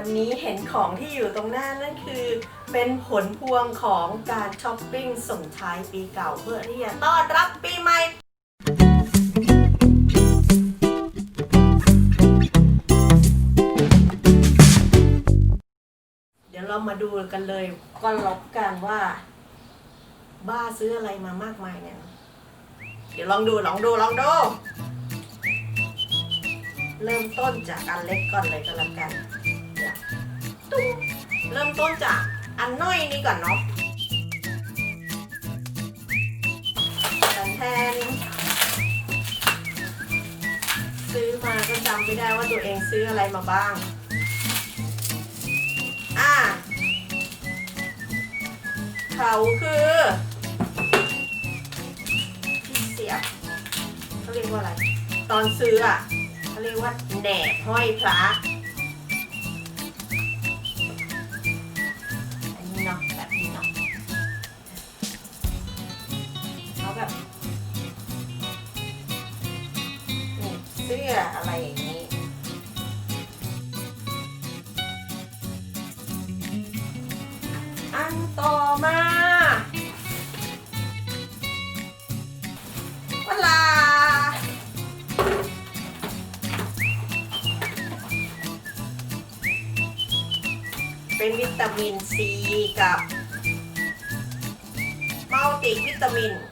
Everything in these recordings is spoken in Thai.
วันนี้เห็นของที่อยู่ตรงหน้านั่นคือ เป็นผลพวงของการช้อปปิ้งส่งท้ายปีเก่าเพื่อที่จะต้อนรับปีใหม่เดี๋ยวเรามาดูกันเลยก็ลบกันว่า บ้าซื้ออะไรมามากมายเนี่ย เดี๋ยวลองดูลองดูลองดู เริ่มต้นจากอันเล็กก่อนเลยก็แล้วกัน ต้นจากอันน้อยนี้ก่อนเนาะแทนซื้อมาก็จำไม่ได้ว่าตัวเองซื้ออะไรมาบ้าง อ่า เขาคือที่เสียบเขาเรียกว่าอะไร ตอนซื้ออะเขาเรียกว่าแหนบห้อยพระ เขาแบบนี่เสื้ออะไรอย่างนี้ อันต่อมาเวลาเป็นวิตามินซีกับมัลติวิตามิน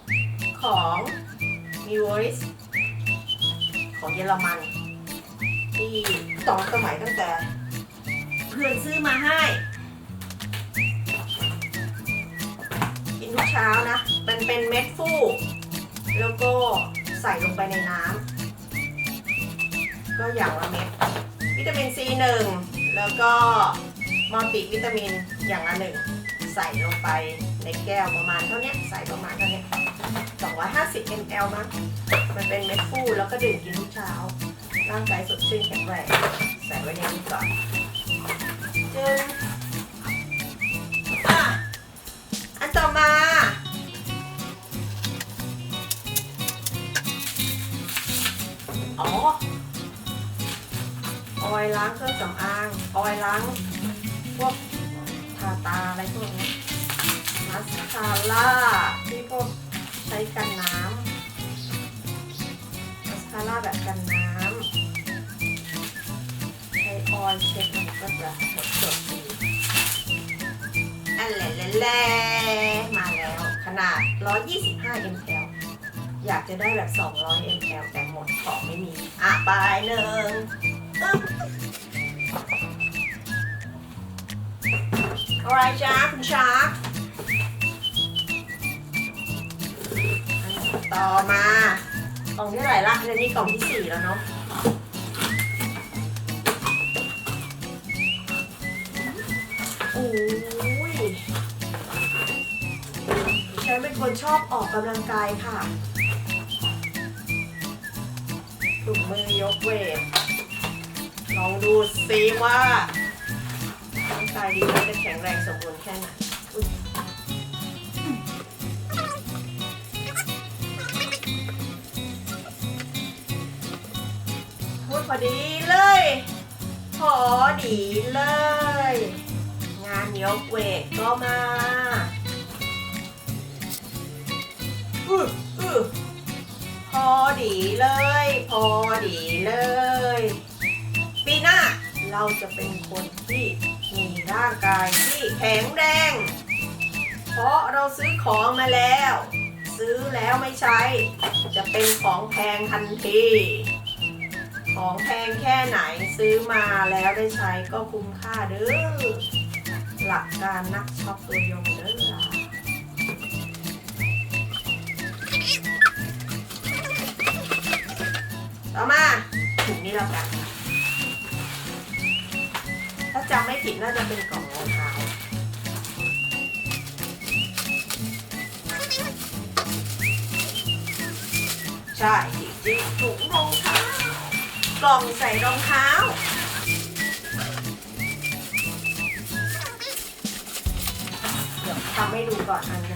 ของมิวริสของเยอรมันที่ตอนสมัยตั้งแต่ เพื่อนซื้อมาให้ กินทุกเช้านะ มันเป็นเม็ดฟูแล้วก็ใส่ลงไปในน้ำก็อย่างละเม็ดวิตามินซีหนึ่งแล้วก็มัลติวิตามินอย่างละหนึ่งใส่ลงไปในแก้วประมาณเท่านี้ใส่ประมาณเท่านี้ 250 ml มั้งมันเป็นเม็ดฟูแล้วก็ดื่มกินทุกเช้า ร่างกายสดชื่นแข็งแรงใส่ไว้ในนี้ก่อนจึงอะอันต่อมา อ๋อ ออยล์ล้างเครื่องสำอาง ออยล้างพวกทาตาอะไรพวกนี้มาสคาร่าที่พวก ใช้กันน้ำมาสคาร่าแบบกันน้ำใช้ออยล์เช็ดมันก็จะหมดจดดีอันแหละแหละแหละมาแล้ว ขนาด 125 ml อยากจะได้แบบ 200 ml แต่หมดของไม่มี อะไปหนึ่งอึ๊บอะไรจ้าคุณชาร์ ต่อมากล่องที่เท่าไหร่ละอันนี้กล่องที่สี่แล้วเนาะโอ้ยฉันเป็นคนชอบออกกำลังกายค่ะถุงมือยกเวทลองดูซิว่าร่างกายดีแล้วจะแข็งแรงสมบูรณ์แค่ไหน ดพอดีเลย พอดีเลย งานยกเวทก็มาอืออือพอดีเลย พอดีเลย ปีหน้าเราจะเป็นคนที่มีร่างกายที่แข็งแรง เพราะเราซื้อของมาแล้ว ซื้อแล้วไม่ใช้ จะเป็นของแพงทันที ของแพงแค่ไหนซื้อมาแล้วได้ใช้ก็คุ้มค่าเด้อ หลักการนักช็อปตัวยงเด้อล่ะต่อมาถุงนี้แล้วกันถ้าจำไม่ผิดน่าจะเป็นกล่องรองเท้าใช่จริงๆถุงรองเท้า กล่องใส่รองเท้า เดี๋ยวทำให้ดูก่อนอันนึง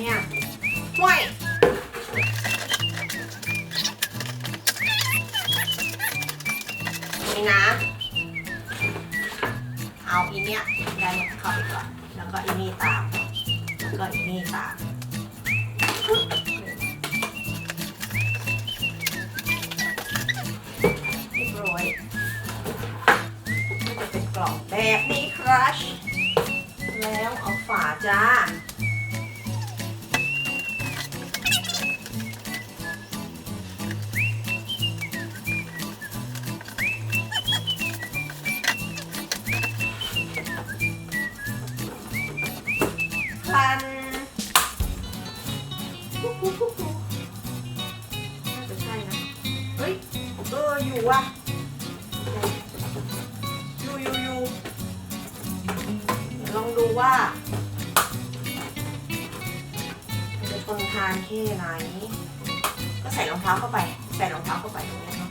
เนี่ยห้วยนี่นะ เอาอีเนี่ยได้เนี่ยเข้าไปก่อน แล้วก็อีนี่ตาม แล้วก็อีนี่ตามเรียบร้อยก็จะเป็นกล่องแบบนี้ครัชแล้วเอาฝาจ้า ว่ะอยู่อยู่อยู่ลองดูว่าจะทนทานแค่ไหน ก็ใส่รองเท้าเข้าไป ใส่รองเท้าเข้าไปตรงนี้เนาะ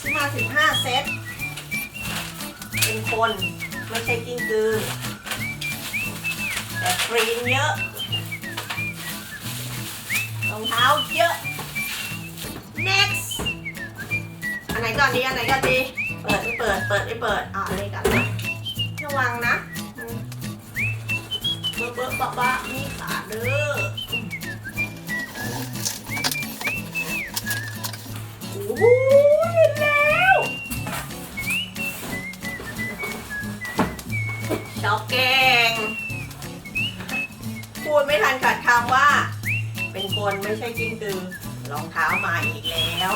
ซื้อมาสิบห้าเซต เป็นคนไม่ใช่กิ้งกือ แต่กรีนเยอะรองเท้าเยอะ ไหนก่อนดีอันไหนก่อนดี เปิดไม่เปิด เปิดไม่เปิดอะอะไรกันระวังนะอืมเบอะเบอะบะบมีขาเด้อโอ้โหเห็นแล้วชอบเก่งพูดไม่ทันขาดคำว่า เป็นคนไม่ใช่กิ้งกือรองเท้ามาอีกแล้ว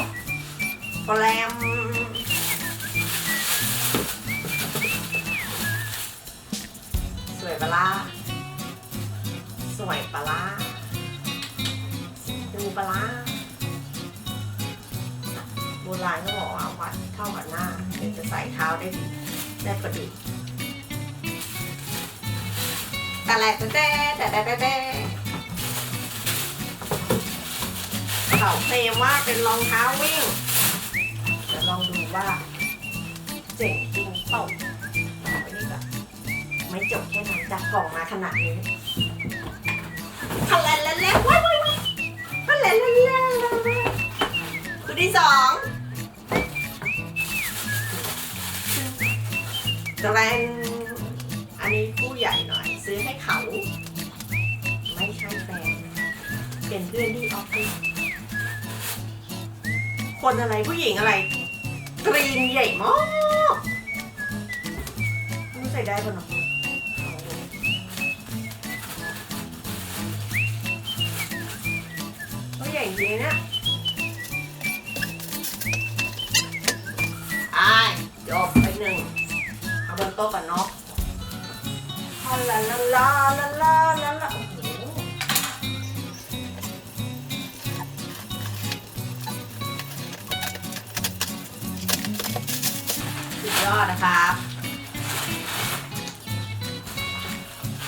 แปลมสวยปะล่ะสวยปะล่ะดูปะล่ะโบราณก็บอกว่าวัดเข้ากับหน้าเดี๋ยวจะใส่เท้าได้ดีได้พอดีแต่แหละแต่แต่แต่แต่แต่เขาเคลมว่าเป็นรองเท้าวิ่ง ว่าเจ๋งจริงเปล่าอาไปนี่ก่อนไม่จบแค่นั้นจากกล่องมาขนาดนี้ทะเลนแล้วแล้วว้ายว้ายว้ายทะเลนแล้วแล้วคือที่สองแตรนอันนี้ผู้ใหญ่หน่อย ซื้อให้เขา ไม่ใช่แฟนเป็นเพื่อนที่ออฟฟิศคนอะไรผู้หญิงอะไร กรีนใหญ่มากไม่รู้ใส่ได้ปะเนาะก็ใหญ่จริงนะไอ้ายจบไปหนึ่ง เอาบนโต๊ะก่อนเนาะลาลาลาลาลาลา ยอดนะครับ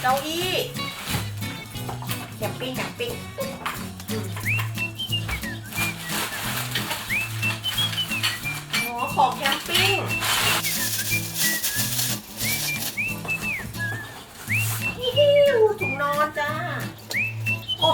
เก้าอี้แคมปิ้งแคมปิ้งอืมโอ้ของแคมปิ้งฮิวถุงนอนจ้า โอ้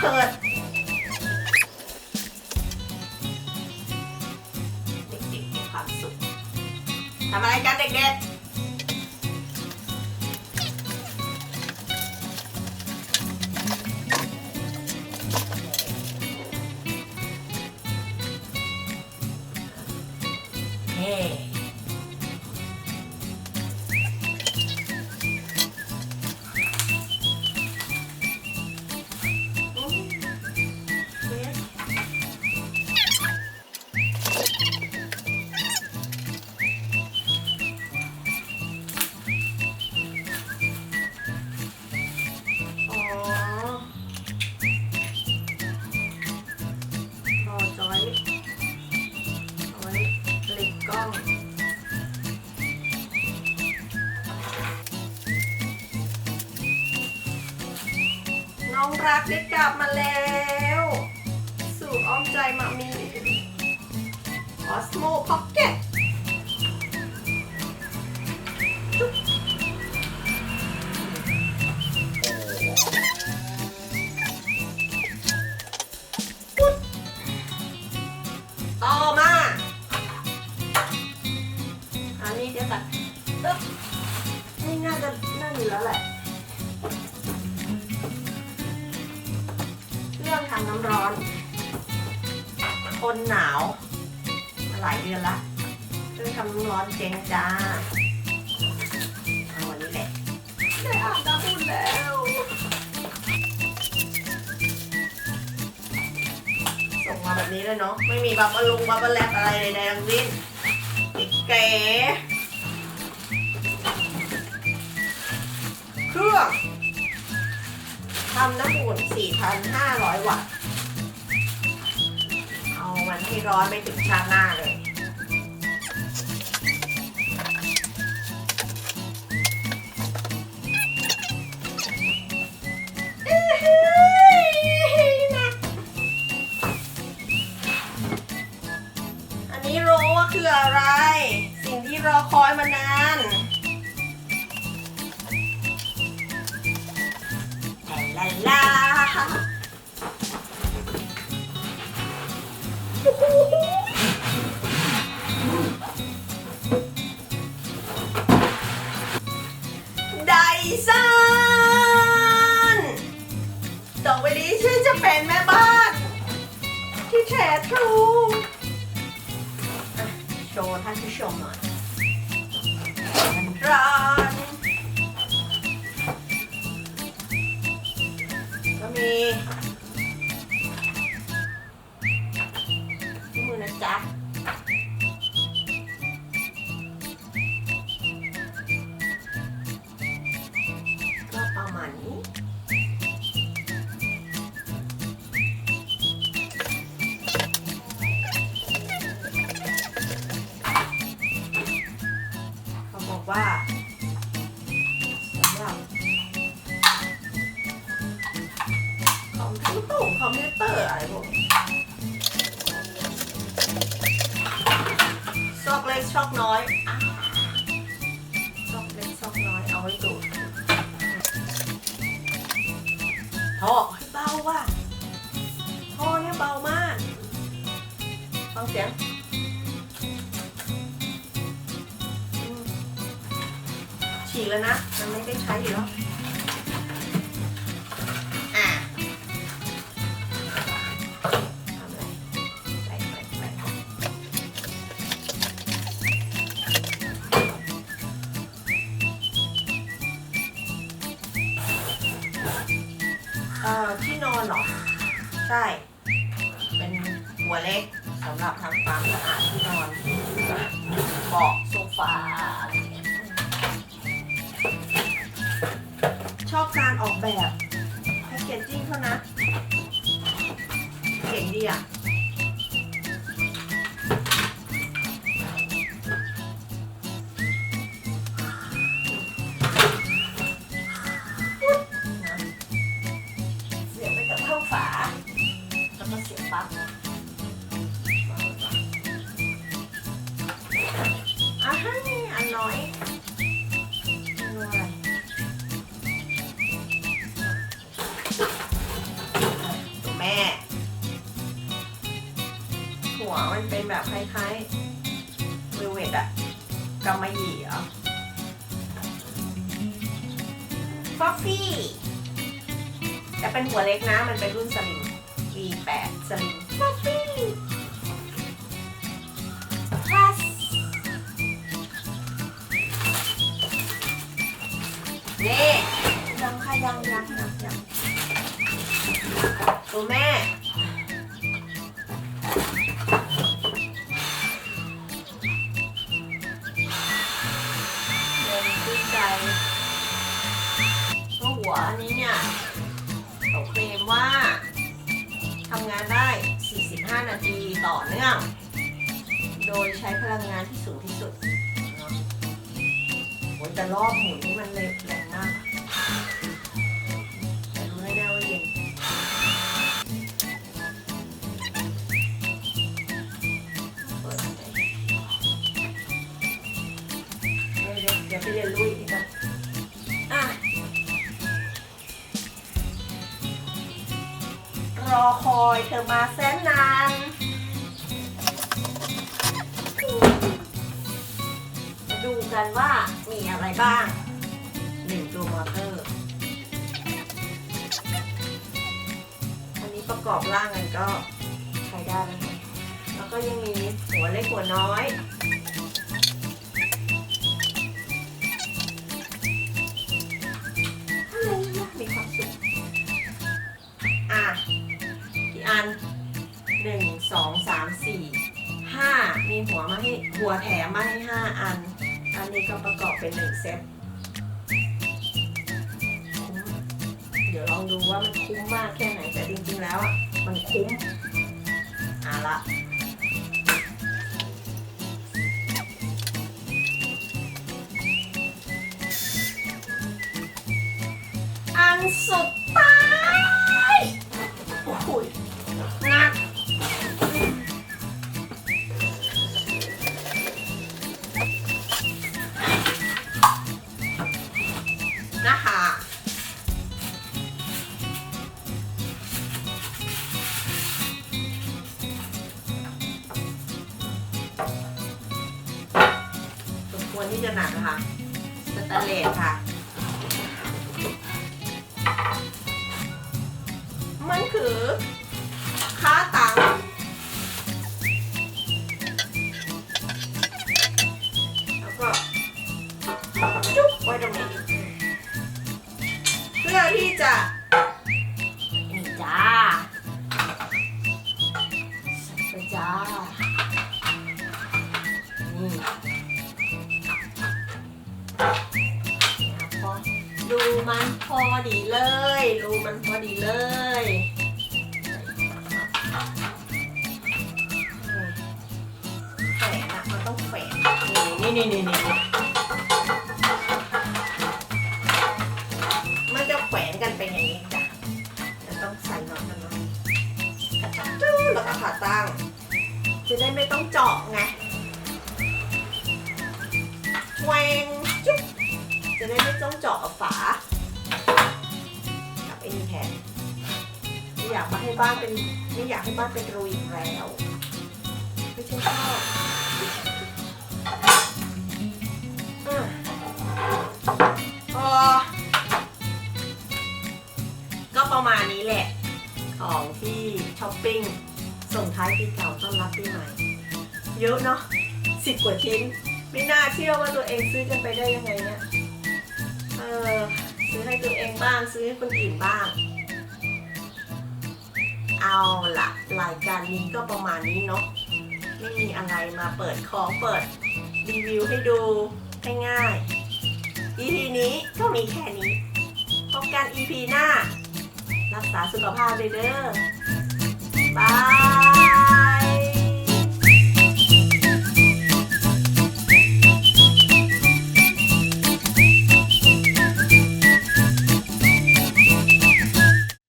เปิดเด็กๆมีความสุขทำอะไรกันเด็กๆ ได้กลับมาแล้ นี้เลยเนาะไม่มีบับบลุงบับบลแลบอะไรใดๆทั้งสิ้นเก๋เครื่องทำน้ำอุ่น 4,500 วัตต์ เอามันให้ร้อนไม่ถึงชาติหน้าเลย คืออะไร สิ่งที่รอคอยมานาน ที่ ท่อให้เบาว่ะท่อเนี่ยเบามาก ฟังเสียงฉีกแล้วนะ มันไม่ได้ใช้อยู่แล้ว ที่นอนเหรอ ใช่ เป็นหัวเล็กสำหรับทำความสะอาดที่นอนเบาะโซฟาอะไรเงี้ยชอบการออกแบบแพคเกจจิ้งเขานะ เก่งดีอะ แบบคล้ายๆเวลเวตอะกำมะหยี่เหรอฟอฟฟี่แต่เป็นหัวเล็กนะ มันเป็นรุ่นสลิม V8 สลิมฟอฟฟี่พลัสนี่ยังค่ะยังยังยังยังตัวแม่านได้ 45 นาทีต่อเนื่อง โดยใช้พลังงานที่สูงที่สุดเนาะโอ้ยแต่รอบหมุนนี่มันเร็วแรงมาก เธอมาแสนนานมาดูกันว่ามีอะไรบ้างหนึ่งตัวมอเตอร์ อันนี้ประกอบร่างกันก็ใช้ได้แล้วนะแล้วก็ยังมีหัวเล็กหัวน้อย หัวมาให้หัวแถมมาให้ห้าอัน อันนี้ก็ประกอบเป็นหนึ่งเซต เดี๋ยวลองดูว่ามันคุ้มมากแค่ไหนแต่จริงๆแล้วอะมันคุ้มอะละ จุ๊บไว้ตรงนี้ เพื่อที่จะนี่จ้าใส่ไปจ้า นี่พอดูมันพอดีเลยดูมันพอดีเลยแฝงอะมันต้องแฝงนี่นี่นี่นี่ แล้วก็ขาตั้ง จะได้ไม่ต้องเจาะไงแหวงจุ๊บจะได้ไม่ต้องเจาะฝากับไอ้นี่แทนไม่อยากมาให้บ้านเป็นไม่อยากให้บ้านเป็นรูอีกแล้วไม่ใช่ชอบก็ประมาณนี้แหละ ของที่ช้อปปิ้ง ส่งท้ายปีเก่าต้อนรับปีใหม่ เยอะเนาะสิบกว่าชิ้น ไม่น่าเชื่อว่าตัวเองซื้อกันไปได้ยังไงเนี่ย เออซื้อให้ตัวเองบ้างซื้อให้คนอื่นบ้าง เอาละรายการนี้ก็ประมาณนี้เนาะไม่มีอะไรมาเปิดของเปิดรีวิวให้ดูง่ายๆ EP นี้ก็มีแค่นี้พบกัน EP หน้า รักษาสุขภาพเลยเด้อ บาย